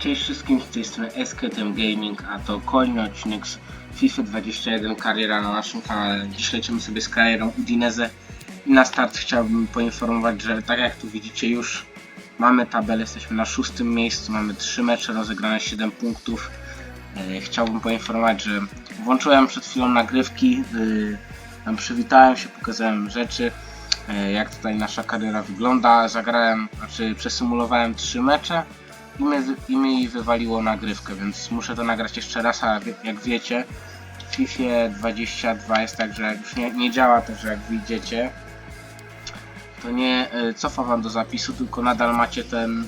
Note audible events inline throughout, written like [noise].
Cześć wszystkim, z tej strony SKTM Gaming, a to kolejny odcinek z FIFA 21 kariera na naszym kanale. Dziś lecimy sobie z karierą Udinese na start chciałbym poinformować, że tak jak tu widzicie już mamy tabelę, jesteśmy na szóstym miejscu, mamy 3 mecze rozegrane 7 punktów. E, Chciałbym poinformować, że włączyłem przed chwilą nagrywki, y, tam przywitałem się, pokazałem rzeczy, e, jak tutaj nasza kariera wygląda. Zagrałem, znaczy przesymulowałem 3 mecze i mi, i wywaliło nagrywkę, więc muszę to nagrać jeszcze raz, a jak wiecie w FIFA 22 jest tak, że już nie, nie działa to, że jak widzicie to nie y, cofa wam do zapisu, tylko nadal macie ten, y,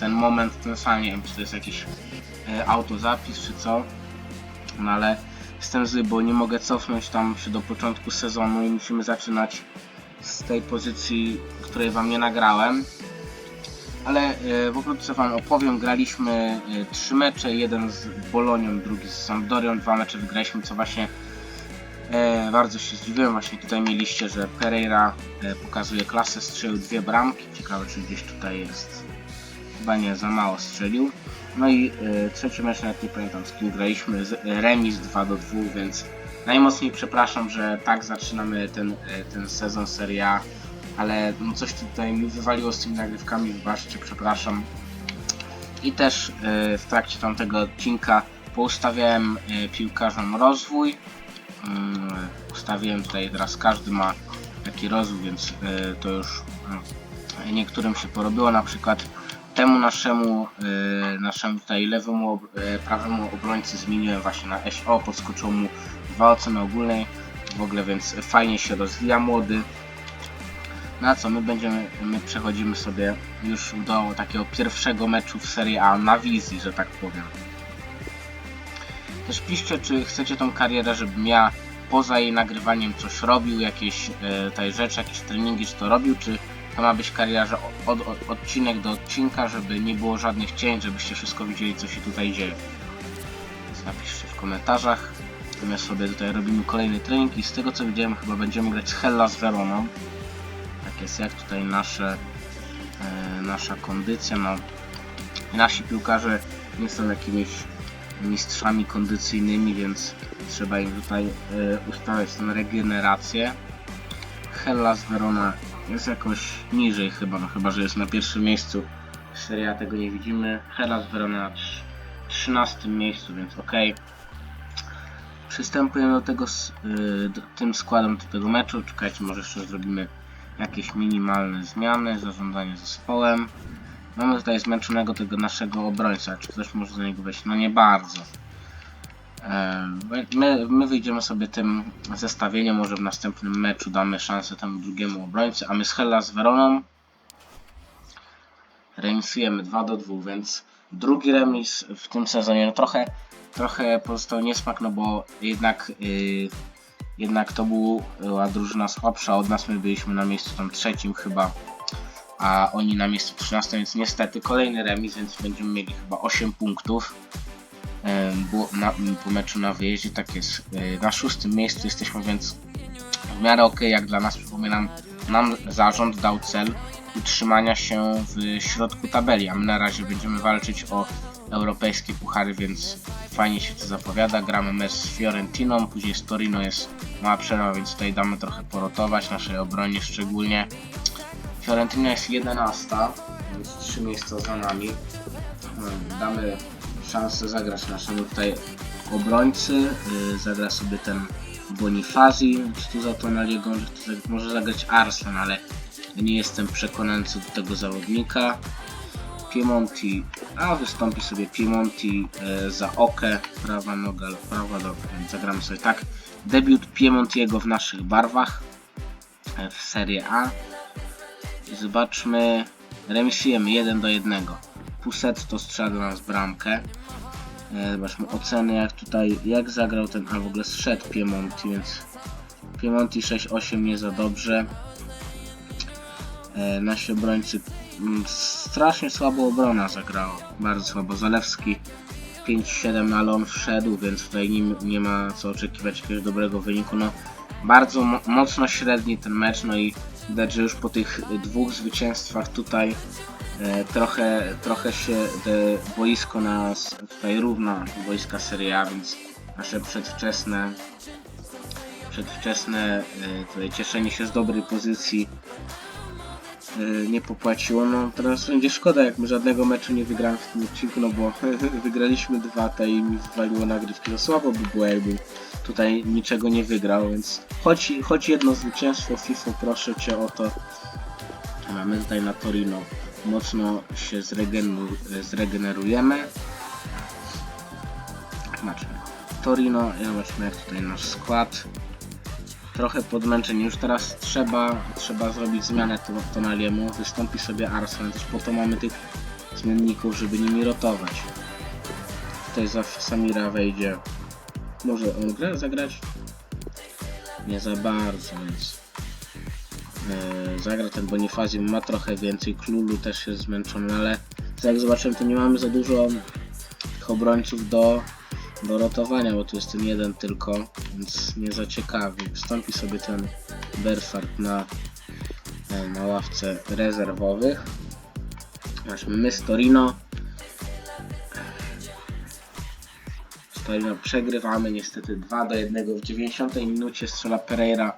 ten moment ten sam, nie wiem czy to jest jakiś y, autozapis czy co, no ale jestem zły, bo nie mogę cofnąć tam się do początku sezonu i musimy zaczynać z tej pozycji, której wam nie nagrałem. Ale e, pokrótce wam opowiem, graliśmy e, trzy mecze, jeden z Bolonią, drugi z Sampdorią, dwa mecze wygraliśmy, co właśnie e, bardzo się zdziwiłem, właśnie tutaj mieliście, że Pereira e, pokazuje klasę, strzelił dwie bramki, ciekawe czy gdzieś tutaj jest, chyba nie, za mało strzelił. No i e, trzeci mecz, nawet nie pamiętam z kim graliśmy, remis 2 do 2, więc najmocniej przepraszam, że tak zaczynamy ten, ten sezon Serie A ale no coś tutaj mi wywaliło z tymi nagrywkami, wybaczcie, przepraszam. I też e, w trakcie tamtego odcinka poustawiałem e, piłkarzom rozwój. Mm, Ustawiłem tutaj teraz każdy ma taki rozwój, więc to już niektórym się porobiło. Na przykład temu naszemu, naszemu tutaj lewemu, prawemu obrońcy zmieniłem właśnie na SO, podskoczyło mu dwa oceny ogólnej w ogóle, więc fajnie się rozwija młody. Na co my będziemy, my przechodzimy sobie już do takiego pierwszego meczu w Serie A na wizji, że tak powiem. Też piszcie, czy chcecie tą karierę, żebym ja poza jej nagrywaniem coś robił, jakieś e, tej rzeczy, jakieś treningi, czy to robił, czy to ma być kariera, że od, od, odcinek do odcinka, żeby nie było żadnych cięć, żebyście wszystko widzieli, co się tutaj dzieje. Więc napiszcie w komentarzach. Natomiast sobie tutaj robimy kolejny trening i z tego co widziałem chyba będziemy grać z Hellas Veroną tak jest jak tutaj nasze, e, nasza kondycja, no nasi piłkarze nie są jakimiś mistrzami kondycyjnymi, więc trzeba im tutaj e, ustawiać tę regenerację. Hellas Verona jest jakoś niżej chyba, no chyba, że jest na pierwszym miejscu. Seria tego nie widzimy. Hellas Verona na trz- 13 miejscu, więc ok. Przystępujemy do tego z y, do, tym składem do tego meczu. Czekajcie, może jeszcze zrobimy jakieś minimalne zmiany, zarządzanie zespołem. Mamy tutaj zmęczonego tego naszego obrońca. Czy ktoś może za niego wejść? No nie bardzo. My, my wyjdziemy sobie tym zestawieniem, może w następnym meczu damy szansę temu drugiemu obrońcy, a my z Hellas Veroną remisujemy 2 do 2, więc drugi remis w tym sezonie. No trochę, trochę pozostał niesmak, no bo jednak yy, jednak to była drużyna słabsza od nas, my byliśmy na miejscu tam trzecim chyba, a oni na miejscu 13, więc niestety kolejny remis, więc będziemy mieli chyba 8 punktów bo na, po meczu na wyjeździe, tak jest. E, Na szóstym miejscu jesteśmy, więc w miarę ok, jak dla nas, przypominam, nam zarząd dał cel utrzymania się w środku tabeli, a my na razie będziemy walczyć o europejskie puchary, więc fajnie się to zapowiada. Gramy mecz z Fiorentiną, później z Torino jest mała przerwa, więc tutaj damy trochę porotować naszej obronie szczególnie. Fiorentina jest 11, więc 3 miejsca za nami. Hmm, Damy szansę zagrać naszemu tutaj obrońcy. Yy, Zagra sobie ten Bonifazi, tu za to na za- może zagrać Arsenal, ale nie jestem przekonany co do tego zawodnika. Piemonti, a wystąpi sobie Piemonti e, za Okę, prawa noga, prawa noga, więc zagramy sobie tak. Debiut Piemontiego w naszych barwach e, w Serie A. I zobaczmy, remisujemy 1 do 1. Puset to strzela dla nas bramkę. E, zobaczmy oceny, jak tutaj, jak zagrał ten, a w ogóle zszedł Piemonti, więc Piemonti 6-8 nie za dobrze. Nasi obrońcy strasznie słabo obrona zagrała, bardzo słabo. Zalewski 5-7, ale on wszedł, więc tutaj nie, nie ma co oczekiwać jakiegoś dobrego wyniku. No, bardzo mo mocno średni ten mecz, no i widać, że już po tych dwóch zwycięstwach tutaj E, trochę, trochę się te boisko nas tutaj równa boiska Serie A, więc nasze przedwczesne przedwczesne e, tutaj cieszenie się z dobrej pozycji e, nie popłaciło. No teraz będzie szkoda, jak my żadnego meczu nie wygramy w tym odcinku, no bo [laughs] wygraliśmy dwa, te i mi wywaliło nagrywki. No słabo by było, jakby tutaj niczego nie wygrał, więc choć, choć jedno zwycięstwo FIFA, proszę Cię o to. Mamy tutaj na Torino mocno się zregeneru zregenerujemy. Zobaczmy. Torino, zobaczmy jak tutaj nasz skład. Trochę podmęczeni. Już teraz trzeba, trzeba zrobić zmianę to, Tonaliemu. Wystąpi sobie Arsenal. Też po to mamy tych zmienników, żeby nimi rotować. Tutaj za Samira wejdzie. Może on grę zagrać? Nie za bardzo, więc e, zagra ten Bonifazim ma trochę więcej, Klulu też jest zmęczony, ale jak zobaczyłem to nie mamy za dużo obrońców do, do rotowania, bo tu jest ten jeden tylko, więc nie za ciekawy. Wstąpi sobie ten Berfart na, e, na ławce rezerwowych. Zobaczmy, my z Torino Torino przegrywamy niestety 2 do 1 w 90 minucie strzela Pereira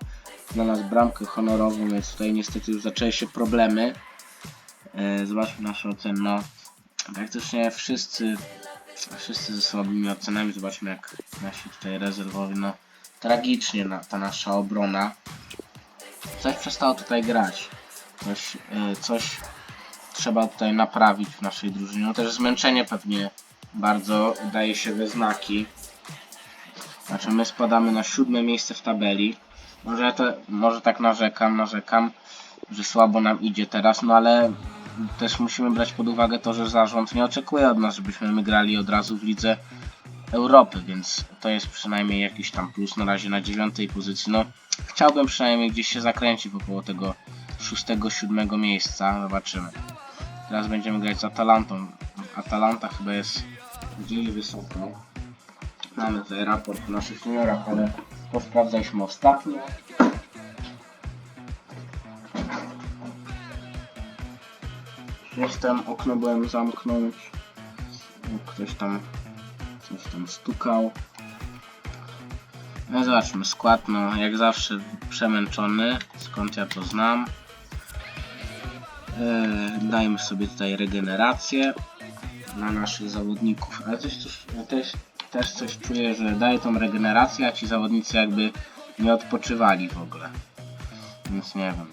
na nas bramkę honorową, więc tutaj niestety już zaczęły się problemy. E, Zobaczmy naszą ocenę. No, praktycznie wszyscy, wszyscy ze słabymi ocenami. Zobaczmy jak nasi tutaj rezerwowi. No, tragicznie na, ta nasza obrona. Coś przestało tutaj grać. Coś, e, coś trzeba tutaj naprawić w naszej drużynie. No też zmęczenie pewnie bardzo daje się we znaki. Znaczy my spadamy na siódme miejsce w tabeli. Może, to, może tak narzekam, narzekam, że słabo nam idzie teraz, no ale też musimy brać pod uwagę to, że zarząd nie oczekuje od nas, żebyśmy my grali od razu w lidze Europy, więc to jest przynajmniej jakiś tam plus na razie na dziewiątej pozycji. No, chciałbym przynajmniej gdzieś się zakręcić wokoło tego szóstego, siódmego miejsca. Zobaczymy. Teraz będziemy grać z Atalantą. Atalanta chyba jest gdzieś wysoko. Mamy tutaj raport naszych seniorach, ale to sprawdzaliśmy ostatnio. Jestem, okno byłem zamknąć. Ktoś tam coś tam stukał. No zobaczmy, skład no jak zawsze przemęczony, skąd ja to znam. Eee, dajmy sobie tutaj regenerację na naszych zawodników, ale też, coś, też, też coś czuję, że daje tą regenerację, a ci zawodnicy jakby nie odpoczywali w ogóle. Więc nie wiem.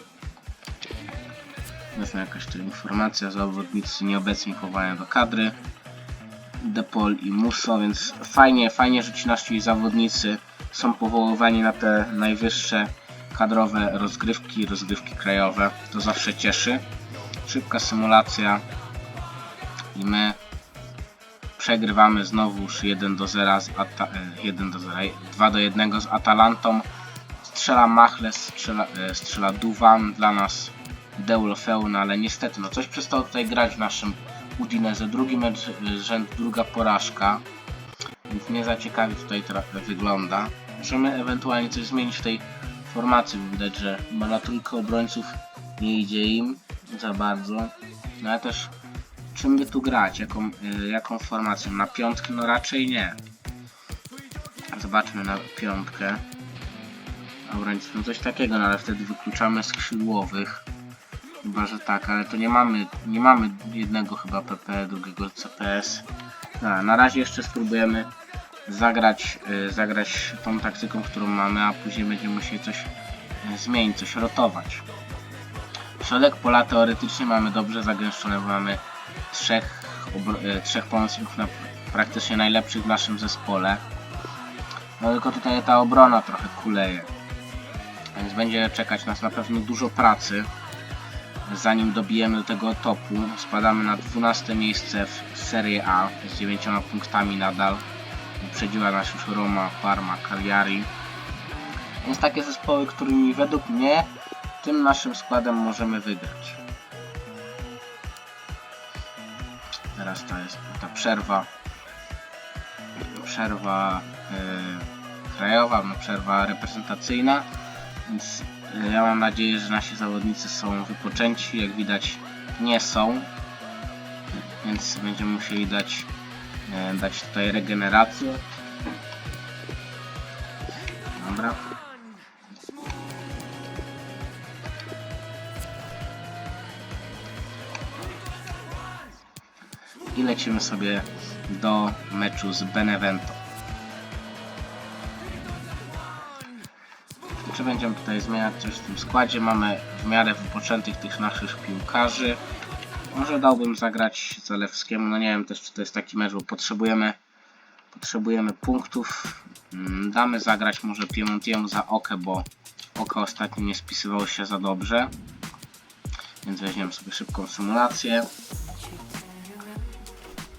Jest jakaś tu informacja, zawodnicy nieobecni powołania do kadry. Depol i Musso, więc fajnie, fajnie, że ci nasi zawodnicy są powoływani na te najwyższe kadrowe rozgrywki, rozgrywki krajowe. To zawsze cieszy. Szybka symulacja i my przegrywamy znowuż 1 do 0 z Ata 1 do 0, 2 do 1 z Atalantą. Strzela Machle, strzela, e, strzela Duwan dla nas Deulofeu, no ale niestety no coś przestało tutaj grać w naszym Udinese. Drugi mecz rzędu, druga porażka. Więc nie za ciekawie tutaj trochę wygląda. Możemy ewentualnie coś zmienić w tej formacji, bo widać, że na trójkę obrońców nie idzie im za bardzo. No ale też czym by tu grać? Jaką, y, jaką formacją? Na piątkę? No raczej nie. Zobaczmy na piątkę. Obrońców, no coś takiego, no ale wtedy wykluczamy skrzydłowych. Chyba, że tak, ale to nie mamy, nie mamy jednego chyba PP, drugiego CPS. No, na razie jeszcze spróbujemy zagrać, y, zagrać tą taktyką, którą mamy, a później będziemy musieli coś y, zmienić, coś rotować. Środek pola teoretycznie mamy dobrze zagęszczone, bo mamy trzech, e, trzech pomocników na praktycznie najlepszych w naszym zespole. No tylko tutaj ta obrona trochę kuleje. Więc będzie czekać nas na pewno dużo pracy. Zanim dobijemy do tego topu, spadamy na 12 miejsce w Serie A z 9 punktami nadal. Wyprzedziła nas już Roma, Parma, Cagliari. Więc takie zespoły, którymi według mnie tym naszym składem możemy wygrać. Teraz to jest ta przerwa. Przerwa yy, krajowa, no przerwa reprezentacyjna. Więc ja mam nadzieję, że nasi zawodnicy są wypoczęci. Jak widać, nie są. więc będziemy musieli dać, e, dać tutaj regenerację. Dobra. I lecimy sobie do meczu z Benevento. Będziemy tutaj zmieniać coś w tym składzie? Mamy w miarę wypoczętych tych naszych piłkarzy. Może dałbym zagrać Zalewskiemu, no nie wiem też czy to jest taki mecz, bo potrzebujemy potrzebujemy punktów. Mm, Damy zagrać może Piemontiemu za Okę, bo Oka ostatnio nie spisywało się za dobrze. Więc weźmiemy sobie szybką symulację.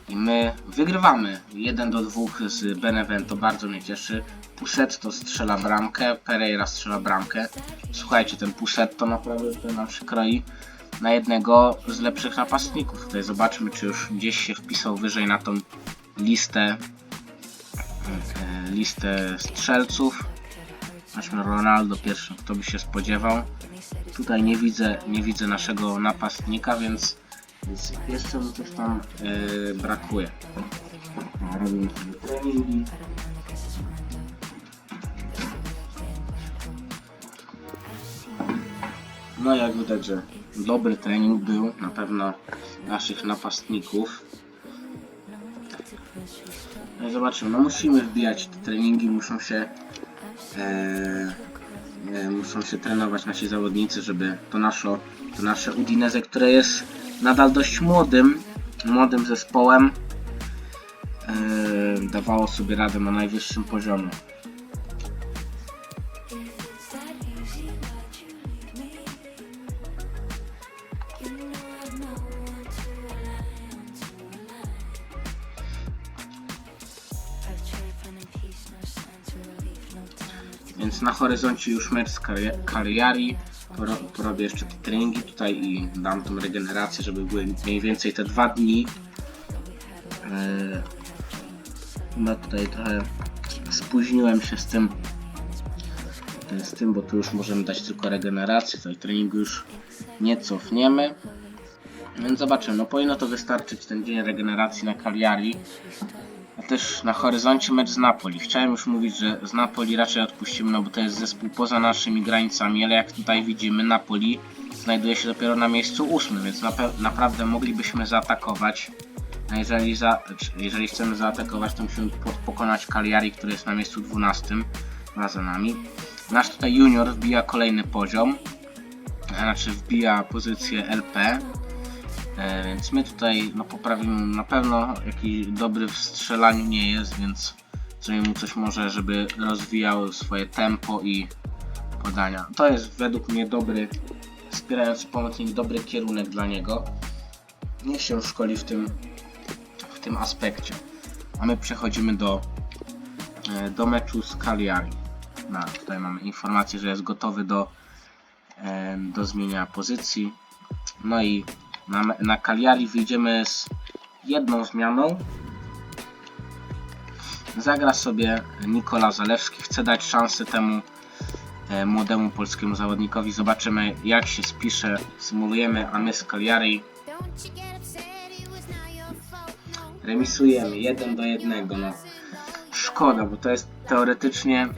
I my wygrywamy 1 do 2 z Benevento, bardzo mnie cieszy. Pusetto strzela bramkę, Pereira strzela bramkę. Słuchajcie, ten Pusetto naprawdę tutaj nam przykroi na jednego z lepszych napastników. Tutaj zobaczmy, czy już gdzieś się wpisał wyżej na tą listę e, listę strzelców. Zobaczmy Ronaldo pierwszy, kto by się spodziewał. Tutaj nie widzę, nie widzę naszego napastnika, więc, więc jeszcze mi coś tam e, brakuje. Robimy sobie treningi. No jak widać, że dobry trening był na pewno naszych napastników. No i zobaczymy, no musimy wbijać te treningi, muszą się e, e, muszą się trenować nasi zawodnicy, żeby to nasze, to nasze Udinese, które jest nadal dość młodym, młodym zespołem, e, dawało sobie radę na najwyższym poziomie. Więc na horyzoncie już mecz z Cagliari- Cagliari. Poro- Porobię jeszcze te treningi tutaj i dam tą regenerację, żeby były mniej więcej te dwa dni. Chyba tutaj trochę spóźniłem się z tym, e, z tym, bo tu już możemy dać tylko regenerację. Tutaj treningu już nie cofniemy. Więc zobaczymy. No powinno to wystarczyć ten dzień regeneracji na Cagliari. A też na horyzoncie mecz z Napoli. Chciałem już mówić, że z Napoli raczej odpuścimy, no bo to jest zespół poza naszymi granicami, ale jak tutaj widzimy, Napoli znajduje się dopiero na miejscu ósmym, więc nape- naprawdę moglibyśmy zaatakować. A jeżeli, za, jeżeli chcemy zaatakować, to musimy po- pokonać Cagliari, który jest na miejscu 12, a za nami. Nasz tutaj junior wbija kolejny poziom, znaczy wbija pozycję LP. E, więc my tutaj no, poprawimy na pewno jakiś dobry w strzelaniu nie jest, więc zrobimy mu coś może, żeby rozwijał swoje tempo i podania. To jest według mnie dobry, wspierający pomocnik, dobry kierunek dla niego. Niech się szkoli w tym, w tym aspekcie. A my przechodzimy do, e, do meczu z Cagliari. No, tutaj mamy informację, że jest gotowy do, e, do zmienia pozycji. No i na, na Cagliari wyjdziemy z jedną zmianą. Zagra sobie Nikola Zalewski. Chcę dać szansę temu e, młodemu polskiemu zawodnikowi. Zobaczymy jak się spisze. Symulujemy, a my z. No, remisujemy 1 do 1. No. Szkoda, bo to jest teoretycznie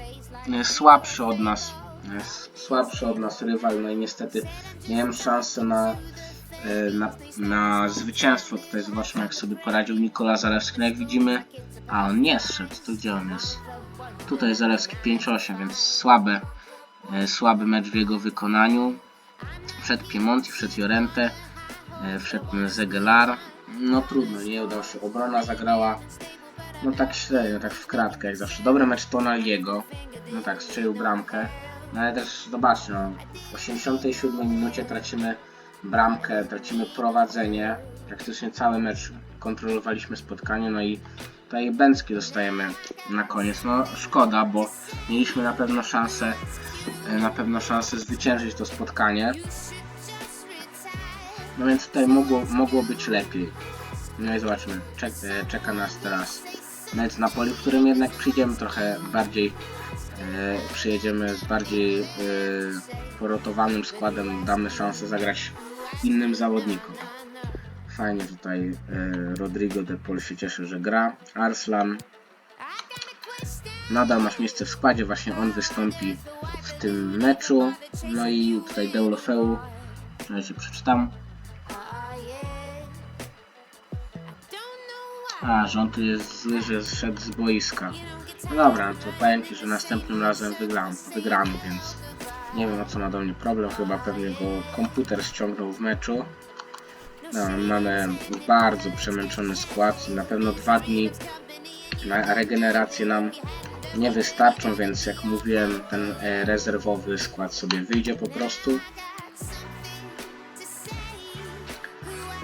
e, słabszy od nas. Jest słabszy od nas rywal, no i niestety miałem szansę na, e, na, na zwycięstwo. Tutaj zobaczmy jak sobie poradził Nikola Zalewski. No jak widzimy, a on nie zszedł, to gdzie on jest? Tutaj Zalewski 5-8, więc słabe, e, słaby mecz w jego wykonaniu. Przed Piemonti, przed Jorente, e, wszedł Zegelar. No trudno, nie udał się. Obrona zagrała no tak średnio, tak w kratkę jak zawsze. Dobry mecz Tonaliego. No tak, strzelił bramkę. No ale też zobaczcie, no, w 87 minucie tracimy bramkę, tracimy prowadzenie. Praktycznie cały mecz kontrolowaliśmy spotkanie, no i tutaj Bęcki dostajemy na koniec. No szkoda, bo mieliśmy na pewno szansę, e, na pewno szansę zwyciężyć to spotkanie. No więc tutaj mogło, mogło być lepiej. No i zobaczmy, Czek, e, czeka nas teraz mecz Napoli, w którym jednak przyjdziemy trochę bardziej, e, przyjedziemy z bardziej porotowanym składem, damy szansę zagrać innym zawodnikom. Fajnie tutaj e, Rodrigo de Paul się cieszy, że gra. Arslan nadal masz miejsce w składzie, właśnie on wystąpi w tym meczu. No i tutaj Deulofeu, ja się przeczytam. A, że on tu jest zły, że zszedł z boiska. No dobra, to powiem Ci, że następnym razem wygram, wygramy, więc nie wiem o co ma do mnie problem, chyba pewnie go komputer ściągnął w meczu. No, mamy bardzo przemęczony skład, na pewno dwa dni na regenerację nam nie wystarczą, więc jak mówiłem, ten e, rezerwowy skład sobie wyjdzie po prostu.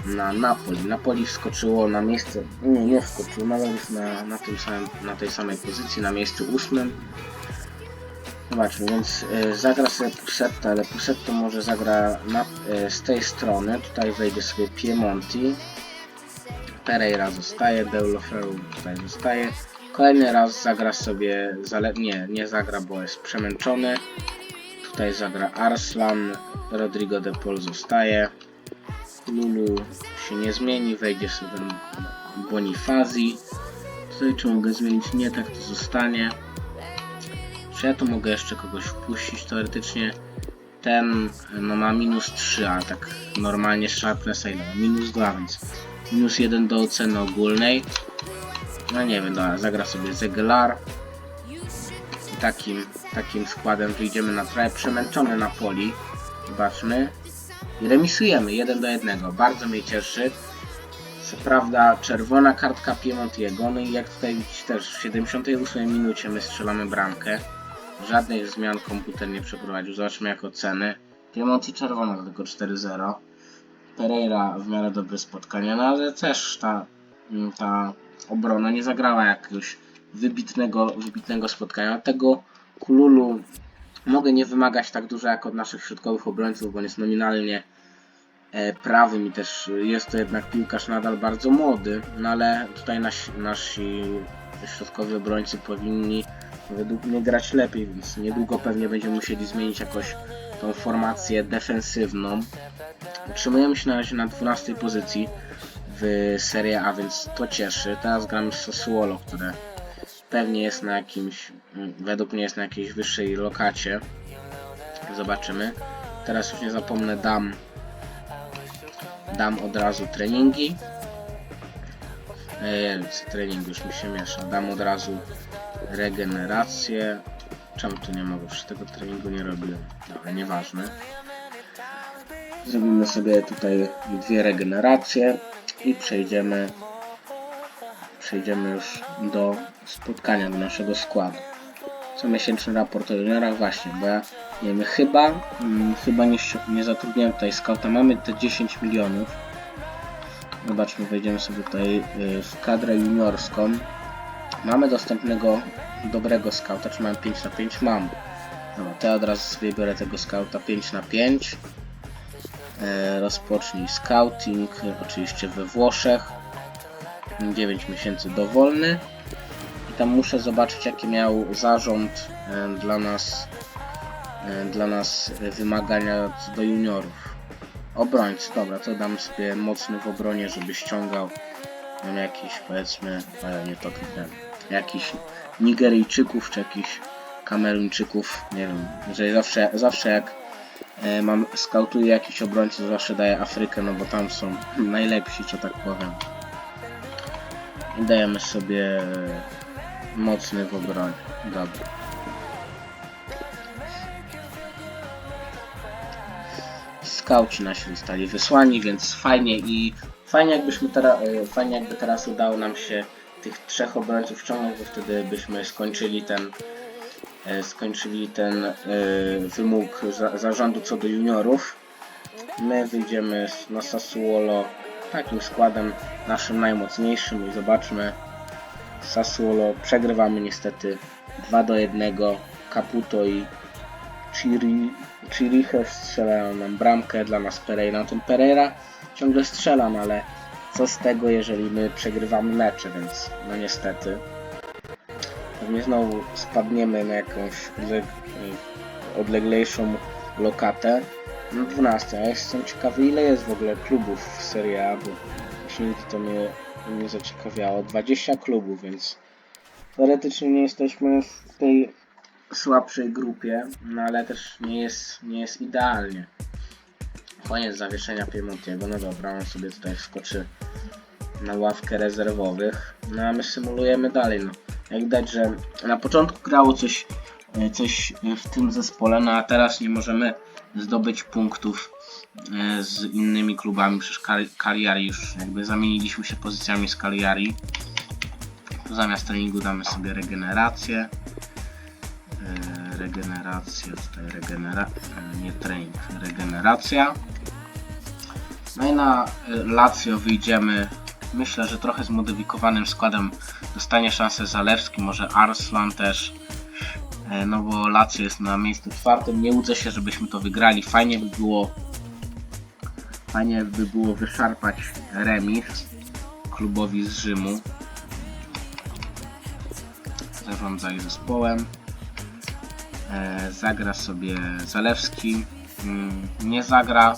Na Napoli. Napoli wskoczyło na miejsce, nie, nie wskoczyło, nadal na, na, tym samym, na tej samej pozycji, na miejscu ósmym. Zobaczmy, więc e, zagra sobie Pusetta, ale Pusetto może zagra na, e, z tej strony. Tutaj wejdzie sobie Piemonti. Pereira zostaje, Deulofeu tutaj zostaje. Kolejny raz zagra sobie, zale... nie, nie zagra, bo jest przemęczony. Tutaj zagra Arslan, Rodrigo de Paul zostaje. Lulu się nie zmieni, wejdzie sobie Bonifazi. Tutaj czy mogę zmienić? Nie, tak to zostanie. Czy ja tu mogę jeszcze kogoś wpuścić teoretycznie? Ten no ma minus 3, a tak normalnie Sharpness ile? Minus 2, więc minus 1 do oceny ogólnej. No nie wiem, dobra, zagra sobie Zegelar. I takim, takim składem wyjdziemy na trochę przemęczony na poli. Zobaczmy. I remisujemy 1 do 1. Bardzo mnie cieszy. Co prawda czerwona kartka Piemontiego, no i jak tutaj widzicie też w 78 minucie my strzelamy bramkę. Żadnych zmian komputer nie przeprowadził. Zobaczmy jak oceny. Piemonti czerwona tylko 4-0. Pereira w miarę dobre spotkania, no ale też ta, ta obrona nie zagrała jakiegoś wybitnego, wybitnego spotkania. Tego Kululu mogę nie wymagać tak dużo jak od naszych środkowych obrońców, bo on jest nominalnie e, prawym i też jest to jednak piłkarz nadal bardzo młody, no ale tutaj nasi, nasi środkowi obrońcy powinni według mnie grać lepiej, więc niedługo pewnie będziemy musieli zmienić jakoś tą formację defensywną. Utrzymujemy się na razie na 12 pozycji w Serie A, więc to cieszy. Teraz gramy z Sassuolo, które pewnie jest na jakimś, mm, według mnie jest na jakiejś wyższej lokacie. Zobaczymy. Teraz już nie zapomnę, dam dam od razu treningi. Eee, trening już mi się miesza. Dam od razu regenerację. Czemu tu nie mogę? Już tego treningu nie robiłem. Dobra, nieważne. Zrobimy sobie tutaj dwie regeneracje i przejdziemy przejdziemy już do spotkania, do naszego składu. Co miesięczny raport o juniorach właśnie, bo ja nie wiem, chyba mm, chyba nie, nie zatrudniłem tutaj scouta, mamy te 10 milionów. Zobaczmy, wejdziemy sobie tutaj y, w kadrę juniorską. Mamy dostępnego dobrego scouta, czy mam 5 na 5? Mam. Dobra, to ja od razu sobie biorę tego scouta 5 na 5. E, rozpocznij scouting, oczywiście we Włoszech. 9 miesięcy dowolny. I tam muszę zobaczyć, jaki miał zarząd e, dla nas, e, dla nas wymagania do juniorów. Obrońcy, dobra, to dam sobie mocny w obronie, żeby ściągał jakiś powiedzmy, e, nie to kliknąłem, jakiś Nigeryjczyków czy jakichś Kameruńczyków, nie wiem, że zawsze, zawsze jak e, mam, skautuję jakiś obrońcy, to zawsze daję Afrykę, no bo tam są najlepsi, że tak powiem. I dajemy sobie mocny w obronie. Dobra. Skauci nasi zostali wysłani, więc fajnie i fajnie jakbyśmy teraz, fajnie jakby teraz udało nam się tych trzech obrońców ściągnąć, bo wtedy byśmy skończyli ten e, skończyli ten e, wymóg za, zarządu co do juniorów. My wyjdziemy na Sassuolo takim składem naszym najmocniejszym i zobaczmy Sassuolo przegrywamy niestety 2 do 1 Caputo i Chiri, Chiriche strzelają nam bramkę dla nas Pereira. Ten Pereira ciągle strzela, no ale co z tego jeżeli my przegrywamy mecze, więc no niestety pewnie znowu spadniemy na jakąś odleg- odleglejszą lokatę No 12, a ja jestem ciekawy ile jest w ogóle klubów w Serie A, bo właśnie nigdy to mnie nie zaciekawiało. 20 klubów, więc teoretycznie nie jesteśmy w tej słabszej grupie, no ale też nie jest, nie jest idealnie. Koniec zawieszenia Piemontiego, no dobra, on sobie tutaj wskoczy na ławkę rezerwowych, no a my symulujemy dalej, no. Jak widać, że na początku grało coś, e, coś e, w tym zespole, no a teraz nie możemy zdobyć punktów e, z innymi klubami, przecież Cagliari już jakby zamieniliśmy się pozycjami z Cagliari. Zamiast treningu damy sobie regenerację. E, Regeneracja, tutaj regenera... e, nie trening, regeneracja. No i na e, Lazio wyjdziemy, myślę, że trochę zmodyfikowanym składem dostanie szansę Zalewski, może Arslan też. No bo Lazio jest na miejscu czwartym. Nie łudzę się, żebyśmy to wygrali. Fajnie by było fajnie by było wyszarpać remis klubowi z Rzymu. Zarządzaj zespołem. E, Zagra sobie Zalewski. Mm, Nie zagra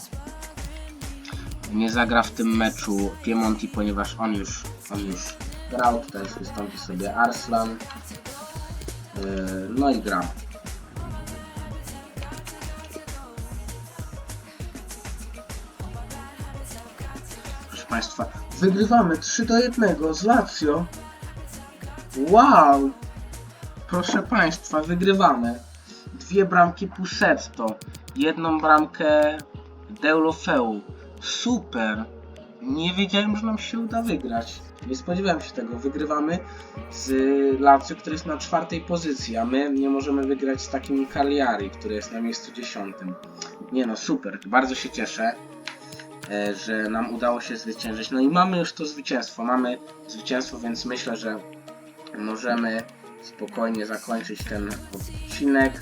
nie zagra w tym meczu Piemonti, ponieważ on już, on już grał. Tutaj wystąpi sobie Arslan. Yy, No i gra. Proszę Państwa, wygrywamy 3 do 1 z Lazio. Wow! Proszę Państwa, wygrywamy. Dwie bramki Pusetto, jedną bramkę Deulofeu. Super! Nie wiedziałem, że nam się uda wygrać. Nie spodziewałem się tego. Wygrywamy z Lazio, który jest na czwartej pozycji, a my nie możemy wygrać z takim Cagliari, który jest na miejscu dziesiątym. Nie no, super. Bardzo się cieszę, e, że nam udało się zwyciężyć. No i mamy już to zwycięstwo. Mamy zwycięstwo, więc myślę, że możemy spokojnie zakończyć ten odcinek.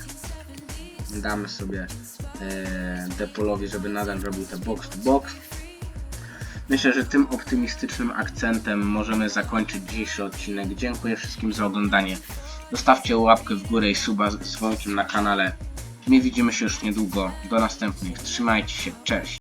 Damy sobie e, Depolowi, żeby nadal robił te box to box. Myślę, że tym optymistycznym akcentem możemy zakończyć dzisiejszy odcinek. Dziękuję wszystkim za oglądanie. Zostawcie łapkę w górę i suba z dzwonkiem na kanale. My widzimy się już niedługo. Do następnych. Trzymajcie się. Cześć.